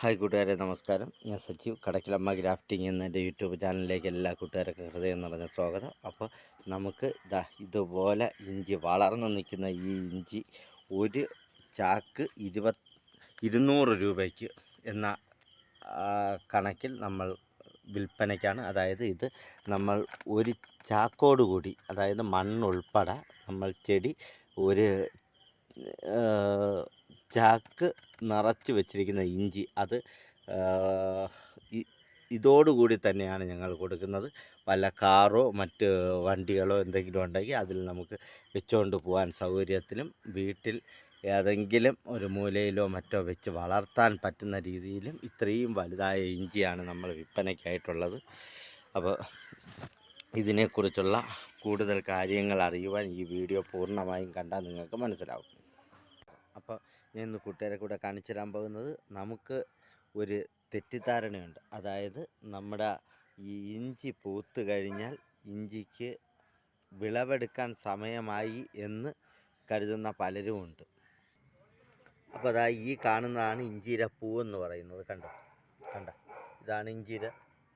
Hi കൂട്ടുകാരെ നമസ്കാരം. ഞാൻ സജീവ്. കടക്കിലമ്മ ഗ്രാഫ്റ്റിംഗ് എന്ന എന്റെ യൂട്യൂബ് ചാനലിലേക്ക് എല്ലാ കൂട്ടുകാർക്കും ഹൃദയം നിറഞ്ഞ സ്വാഗതം. അപ്പോൾ നമുക്ക് ദാ ഇതുപോലെ ഇഞ്ചി വളർന്നു നിൽക്കുന്ന ഈ ഇഞ്ചി ഒരു ചാക്ക് ഇരുപത് ഇരുന്നൂറ് രൂപയ്ക്ക് എന്ന കണക്കിൽ നമ്മൾ വിൽപ്പനയ്ക്കാണ്. അതായത് ഇത് നമ്മൾ ഒരു ചാക്കോട് കൂടി അതായത് മണ്ണുൾപ്പെടെ നമ്മൾ ചെടി ഒരു ചാക്ക് നിറച്ച് വെച്ചിരിക്കുന്ന ഇഞ്ചി. അത് ഇതോടുകൂടി തന്നെയാണ് ഞങ്ങൾ കൊടുക്കുന്നത്. വല്ല കാറോ മറ്റ് വണ്ടികളോ എന്തെങ്കിലും ഉണ്ടെങ്കിൽ അതിൽ നമുക്ക് വെച്ചുകൊണ്ട് പോകാൻ സൗകര്യത്തിലും വീട്ടിൽ ഏതെങ്കിലും ഒരു മൂലയിലോ മറ്റോ വെച്ച് വളർത്താൻ പറ്റുന്ന രീതിയിലും ഇത്രയും വലുതായ ഇഞ്ചിയാണ് നമ്മൾ വിൽപ്പനയ്ക്കായിട്ടുള്ളത്. അപ്പോൾ ഇതിനെക്കുറിച്ചുള്ള കൂടുതൽ കാര്യങ്ങൾ അറിയുവാൻ ഈ വീഡിയോ പൂർണമായും കണ്ടാൽ നിങ്ങൾക്ക് മനസ്സിലാവും. അപ്പോൾ ഞാൻ ഇന്ന് കൂട്ടുകാരെ കൂടെ കാണിച്ചു തരാൻ പോകുന്നത് നമുക്ക് ഒരു തെറ്റിദ്ധാരണയുണ്ട്. അതായത് നമ്മുടെ ഈ ഇഞ്ചി പൂത്ത് കഴിഞ്ഞാൽ ഇഞ്ചിക്ക് വിളവെടുക്കാൻ സമയമായി എന്ന് കരുതുന്ന പലരുമുണ്ട്. അപ്പോൾ അതാ ഈ കാണുന്നതാണ് ഇഞ്ചിര പൂ എന്ന് പറയുന്നത്. കണ്ടോ? കണ്ട? ഇതാണ് ഇഞ്ചിര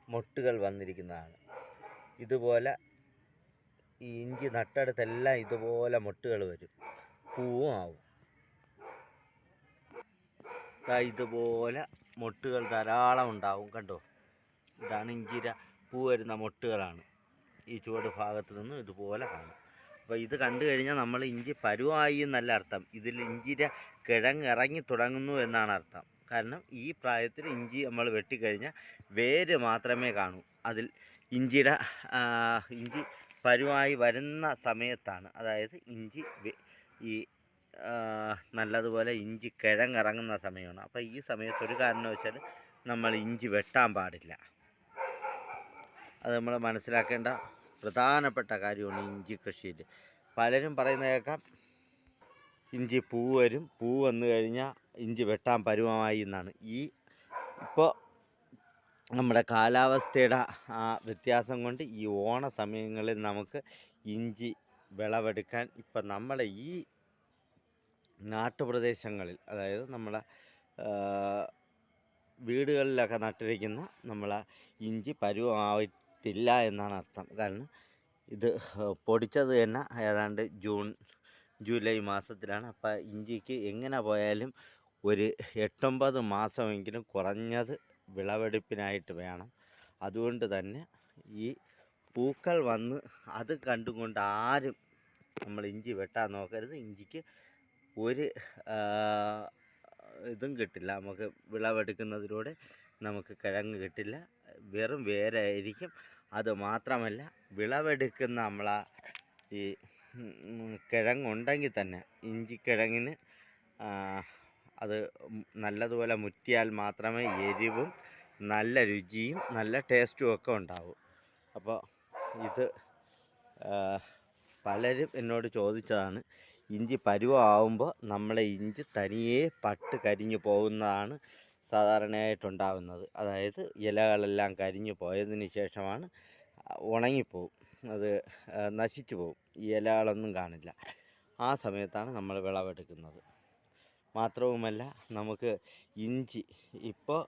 മൊട്ടുകൾ വന്നിരിക്കുന്നതാണ്. ഇതുപോലെ ഈ ഇഞ്ചി നട്ടടുത്തെല്ലാം ഇതുപോലെ മൊട്ടുകൾ വരും. പൂവും ആവും. ഇതുപോലെ മൊട്ടുകൾ ധാരാളം ഉണ്ടാവും കണ്ടോ? ഇതാണ് ഇഞ്ചിര പൂ വരുന്ന മൊട്ടുകളാണ്. ഈ ചുവട് ഭാഗത്ത് നിന്നും ഇതുപോലെ കാണും. അപ്പോൾ ഇത് കണ്ടു കഴിഞ്ഞാൽ നമ്മൾ ഇഞ്ചി പരുവായി എന്നല്ല അർത്ഥം. ഇതിൽ ഇഞ്ചിര കിഴങ്ങ് ഇറങ്ങി തുടങ്ങുന്നു എന്നാണ് അർത്ഥം. കാരണം ഈ പ്രായത്തിൽ ഇഞ്ചി നമ്മൾ വെട്ടിക്കഴിഞ്ഞാൽ വേര് മാത്രമേ കാണൂ. അതിൽ ഇഞ്ചിയുടെ ഇഞ്ചി പരുവായി വരുന്ന സമയത്താണ്. അതായത് ഇഞ്ചി ഈ നല്ലതുപോലെ ഇഞ്ചി കിഴങ്ങിറങ്ങുന്ന സമയമാണ്. അപ്പോൾ ഈ സമയത്ത് ഒരു കാരണവശാൽ നമ്മൾ ഇഞ്ചി വെട്ടാൻ പാടില്ല. അത് നമ്മൾ മനസ്സിലാക്കേണ്ട പ്രധാനപ്പെട്ട കാര്യമാണ് ഇഞ്ചി കൃഷിയിൽ. പലരും പറയുന്ന കേൾക്കാം ഇഞ്ചി പൂ വരും പൂ വന്നു കഴിഞ്ഞാൽ ഇഞ്ചി വെട്ടാൻ പരുവമായി എന്നാണ്. ഈ ഇപ്പോൾ നമ്മുടെ കാലാവസ്ഥയുടെ ആ വ്യത്യാസം കൊണ്ട് ഈ ഓണ സമയങ്ങളിൽ നമുക്ക് ഇഞ്ചി വിളവെടുക്കാൻ ഇപ്പം നമ്മളെ ഈ നാട്ടുപ്രദേശങ്ങളിൽ അതായത് നമ്മളെ ആ, വീടുകളിലൊക്കെ നട്ടിരിക്കുന്ന നമ്മളെ ഇഞ്ചി പരുവമായിട്ടില്ല എന്നാണ് അർത്ഥം. കാരണം ഇത് പൊടിച്ചത് തന്നെ ഏതാണ്ട് ജൂൺ ജൂലൈ മാസത്തിലാണ്. അപ്പോൾ ഇഞ്ചിക്ക് എങ്ങനെ പോയാലും ഒരു എട്ടൊമ്പത് മാസമെങ്കിലും കുറഞ്ഞത് വിളവെടുപ്പിനായിട്ട് വേണം. അതുകൊണ്ട് തന്നെ ഈ പൂക്കൾ വന്ന് അത് കണ്ടുകൊണ്ട് ആരും നമ്മൾ ഇഞ്ചി വെട്ടാൻ നോക്കരുത്. ഇഞ്ചിക്ക് ഒരു ഇതും കിട്ടില്ല. നമുക്ക് വിളവെടുക്കുന്നതിലൂടെ നമുക്ക് കിഴങ്ങ് കിട്ടില്ല. വെറും വേരായിരിക്കും. അത് മാത്രമല്ല വിളവെടുക്കുന്ന നമ്മളാ ഈ കിഴങ്ങുണ്ടെങ്കിൽ തന്നെ ഇഞ്ചിക്കിഴങ്ങിന് അത് നല്ലതുപോലെ മുറ്റിയാൽ മാത്രമേ എരിവും നല്ല രുചിയും നല്ല ടേസ്റ്റും ഒക്കെ ഉണ്ടാവും. അപ്പോൾ ഇത് പലരും എന്നോട് ചോദിച്ചതാണ് ഇഞ്ചി പരുവമാവുമ്പോൾ നമ്മളെ ഇഞ്ചി തനിയെ പട്ട് കരിഞ്ഞു പോകുന്നതാണ് സാധാരണയായിട്ടുണ്ടാകുന്നത് അതായത് ഇലകളെല്ലാം കരിഞ്ഞു പോയതിന് ശേഷമാണ് ഉണങ്ങിപ്പോവും. അത് നശിച്ചു പോവും. ഈ ഇലകളൊന്നും കാണില്ല. ആ സമയത്താണ് നമ്മൾ വിളവെടുക്കുന്നത്. മാത്രവുമല്ല നമുക്ക് ഇഞ്ചി ഇപ്പോൾ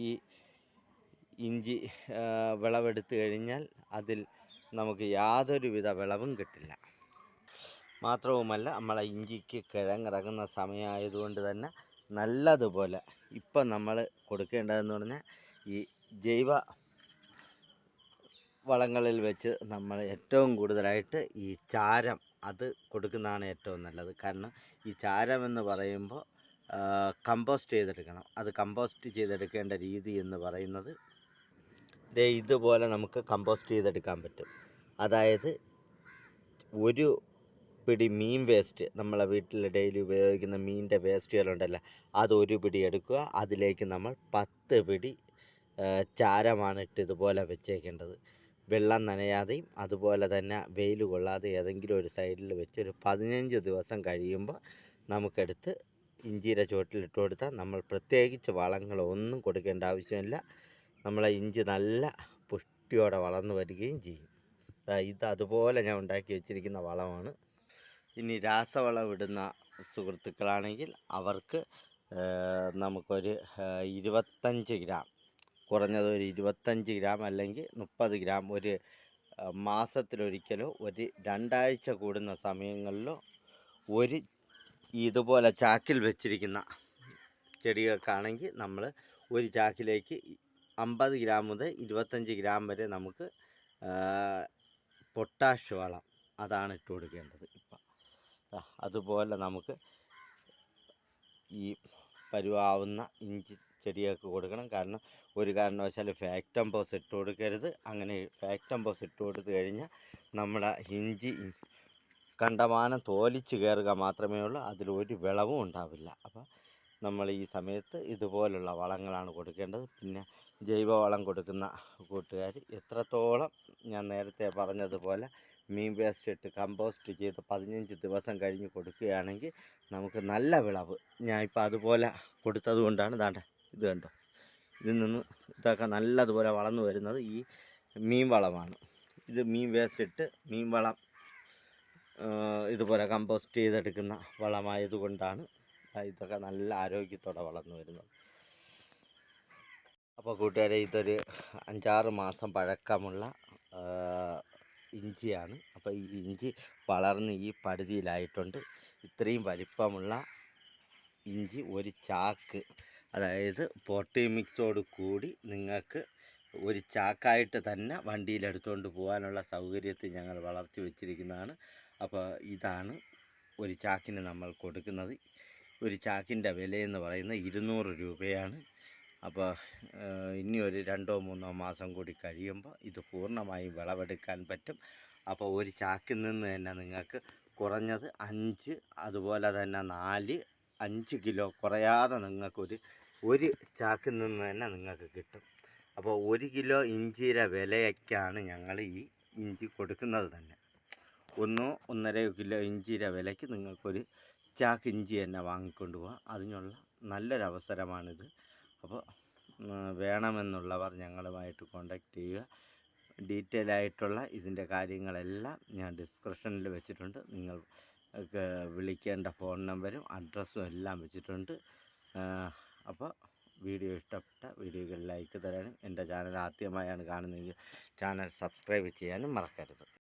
ഈ ഇഞ്ചി വിളവെടുത്ത് കഴിഞ്ഞാൽ അതിൽ നമുക്ക് യാതൊരുവിധ വിളവും കിട്ടില്ല. മാത്രവുമല്ല നമ്മളെ ഇഞ്ചിക്ക് കിഴങ്ങിറങ്ങുന്ന സമയമായതുകൊണ്ട് തന്നെ നല്ലതുപോലെ ഇപ്പം നമ്മൾ കൊടുക്കേണ്ടതെന്ന് പറഞ്ഞാൽ ഈ ജൈവ വളങ്ങളിൽ വെച്ച് നമ്മൾ ഏറ്റവും കൂടുതലായിട്ട് ഈ ചാരം അത് കൊടുക്കുന്നതാണ് ഏറ്റവും നല്ലത്. കാരണം ഈ ചാരം എന്ന് പറയുമ്പോൾ കമ്പോസ്റ്റ് ചെയ്തെടുക്കണം. അത് കമ്പോസ്റ്റ് ചെയ്തെടുക്കേണ്ട രീതി എന്ന് പറയുന്നത് ഇതേ ഇതുപോലെ നമുക്ക് കമ്പോസ്റ്റ് ചെയ്തെടുക്കാൻ പറ്റും. അതായത് ഒരു പിടി മീൻ വേസ്റ്റ് നമ്മളെ വീട്ടിൽ ഡെയിലി ഉപയോഗിക്കുന്ന മീനിന്റെ വേസ്റ്റുകളുണ്ടല്ലോ അത് ഒരു പിടി എടുക്കുക. അതിലേക്ക് നമ്മൾ പത്ത് പിടി ചാരമാണ് ഇട്ട് ഇതുപോലെ വെച്ചേക്കേണ്ടത്. വെള്ളം നനയാതെയും അതുപോലെ തന്നെ വെയിൽ കൊള്ളാതെ ഏതെങ്കിലും ഒരു സൈഡിൽ വെച്ച് ഒരു പതിനഞ്ച് ദിവസം കഴിയുമ്പോൾ നമുക്കെടുത്ത് ഇഞ്ചിയുടെ ചുവട്ടിലിട്ട് കൊടുത്താൽ നമ്മൾ പ്രത്യേകിച്ച് വളങ്ങളൊന്നും കൊടുക്കേണ്ട ആവശ്യമില്ല. നമ്മളെ ഇഞ്ചി നല്ല പുഷ്ടിയോടെ വളർന്നു വരികയും ചെയ്യും. ഇത് അതുപോലെ ഞാൻ ഉണ്ടാക്കി വെച്ചിരിക്കുന്ന വളമാണ്. ഇനി രാസവളം ഇടുന്ന സുഹൃത്തുക്കളാണെങ്കിൽ അവർക്ക് നമുക്കൊരു ഇരുപത്തഞ്ച് ഗ്രാം കുറഞ്ഞത് ഒരു ഇരുപത്തഞ്ച് ഗ്രാം അല്ലെങ്കിൽ മുപ്പത് ഗ്രാം ഒരു മാസത്തിലൊരിക്കലോ ഒരു രണ്ടാഴ്ച കൂടുന്ന സമയങ്ങളിലോ ഒരു ഇതുപോലെ ചാക്കിൽ വെച്ചിരിക്കുന്ന ചെടികൾക്കാണെങ്കിൽ നമ്മൾ ഒരു ചാക്കിലേക്ക് അമ്പത് ഗ്രാം മുതൽ ഇരുപത്തഞ്ച് ഗ്രാം വരെ നമുക്ക് പൊട്ടാഷ് വളം അതാണ് ഇട്ട് കൊടുക്കേണ്ടത്. അതുപോലെ നമുക്ക് ഈ പരുവാവുന്ന ഇഞ്ചി ചെടികൾക്ക് കൊടുക്കണം. കാരണം ഒരു കാരണവശാലും ഫാക്ടംപോസ് ഇട്ട് കൊടുക്കരുത്. അങ്ങനെ ഫാക്ടംപോസ് ഇട്ട് കൊടുത്തു കഴിഞ്ഞാൽ നമ്മുടെ ഇഞ്ചി കണ്ടമാനം തോലിച്ച് കയറുക മാത്രമേ ഉള്ളൂ. അതിലൊരു വിളവും ഉണ്ടാവില്ല. അപ്പോൾ നമ്മൾ ഈ സമയത്ത് ഇതുപോലുള്ള വളങ്ങളാണ് കൊടുക്കേണ്ടത്. പിന്നെ ജൈവവളം കൊടുക്കുന്ന കൂട്ടുകാർ എത്രത്തോളം ഞാൻ നേരത്തെ പറഞ്ഞതുപോലെ മീൻ വേസ്റ്റ് ഇട്ട് കമ്പോസ്റ്റ് ചെയ്ത് പതിനഞ്ച് ദിവസം കഴിഞ്ഞ് കൊടുക്കുകയാണെങ്കിൽ നമുക്ക് നല്ല വിളവ്. ഞാൻ ഇപ്പോൾ അതുപോലെ കൊടുത്തത് കൊണ്ടാണ് ദാണ്ട ഇത് കണ്ടോ? ഇതിൽ നിന്ന് ഇതൊക്കെ നല്ലതുപോലെ വളർന്നു വരുന്നത് ഈ മീൻ വളമാണ്. ഇത് മീൻ വേസ്റ്റ് ഇട്ട് മീൻ വളം ഇതുപോലെ കമ്പോസ്റ്റ് ചെയ്തെടുക്കുന്ന വളമായതുകൊണ്ടാണ് ഇതൊക്കെ നല്ല ആരോഗ്യത്തോടെ വളർന്നു വരുന്നത്. അപ്പോൾ കൂട്ടുകാരെ ഇതൊരു അഞ്ചാറ് മാസം പഴക്കമുള്ള ഇഞ്ചിയാണ്. അപ്പോൾ ഈ ഇഞ്ചി വളർന്ന് ഈ പടുതിയിലായിട്ടുണ്ട് ഇത്രയും വലിപ്പമുള്ള ഇഞ്ചി ഒരു ചാക്ക് അതായത് പോട്ടി മിക്സോട് കൂടി നിങ്ങൾക്ക് ഒരു ചാക്കായിട്ട് തന്നെ വണ്ടിയിൽ എടുത്തുകൊണ്ട് പോകാനുള്ള സൗകര്യത്തിൽ ഞങ്ങൾ വളർത്തി വെച്ചിരിക്കുന്നതാണ്. അപ്പോൾ ഇതാണ് ഒരു ചാക്കിന് നമ്മൾ കൊടുക്കുന്നത്. ഒരു ചാക്കിന്റെ വിലയെന്ന് പറയുന്നത് ഇരുന്നൂറ് രൂപയാണ്. അപ്പോൾ ഇനി ഒരു രണ്ടോ മൂന്നോ മാസം കൂടി കഴിയുമ്പോൾ ഇത് പൂർണമായും വിളവെടുക്കാൻ പറ്റും. അപ്പോൾ ഒരു ചാക്കിൽ നിന്ന് തന്നെ നിങ്ങൾക്ക് കുറഞ്ഞത് അഞ്ച് അതുപോലെ തന്നെ നാല് അഞ്ച് കിലോ കുറയാതെ നിങ്ങൾക്കൊരു ഒരു ചാക്കിൽ നിന്ന് തന്നെ നിങ്ങൾക്ക് കിട്ടും. അപ്പോൾ ഒരു കിലോ ഇഞ്ചിയുടെ വിലയൊക്കെയാണ് ഞങ്ങൾ ഈ ഇഞ്ചി കൊടുക്കുന്നത് തന്നെ. ഒന്നോ ഒന്നര കിലോ ഇഞ്ചിയുടെ വിലയ്ക്ക് നിങ്ങൾക്കൊരു ചാക്ക് ഇഞ്ചി തന്നെ വാങ്ങിക്കൊണ്ട് പോകാം അതിനുള്ള നല്ലൊരു അവസരമാണിത് അപ്പോൾ വേണമെന്നുള്ളവർ ഞങ്ങളുമായിട്ട് കോണ്ടാക്ട് ചെയ്യുക. ഡീറ്റെയിൽ ആയിട്ടുള്ള ഇതിന്റെ കാര്യങ്ങളെല്ലാം ഞാൻ ഡിസ്ക്രിപ്ഷനിൽ വെച്ചിട്ടുണ്ട്. നിങ്ങൾ വിളിക്കേണ്ട ഫോൺ നമ്പരും അഡ്രസ്സും എല്ലാം വെച്ചിട്ടുണ്ട്. അപ്പോൾ വീഡിയോ ഇഷ്ടപ്പെട്ട വീഡിയോകൾ ലൈക്ക് തരാനും എന്റെ ചാനൽ ആദ്യമായാണ് കാണുന്നതെങ്കിൽ ചാനൽ സബ്സ്ക്രൈബ് ചെയ്യാനും മറക്കരുത്.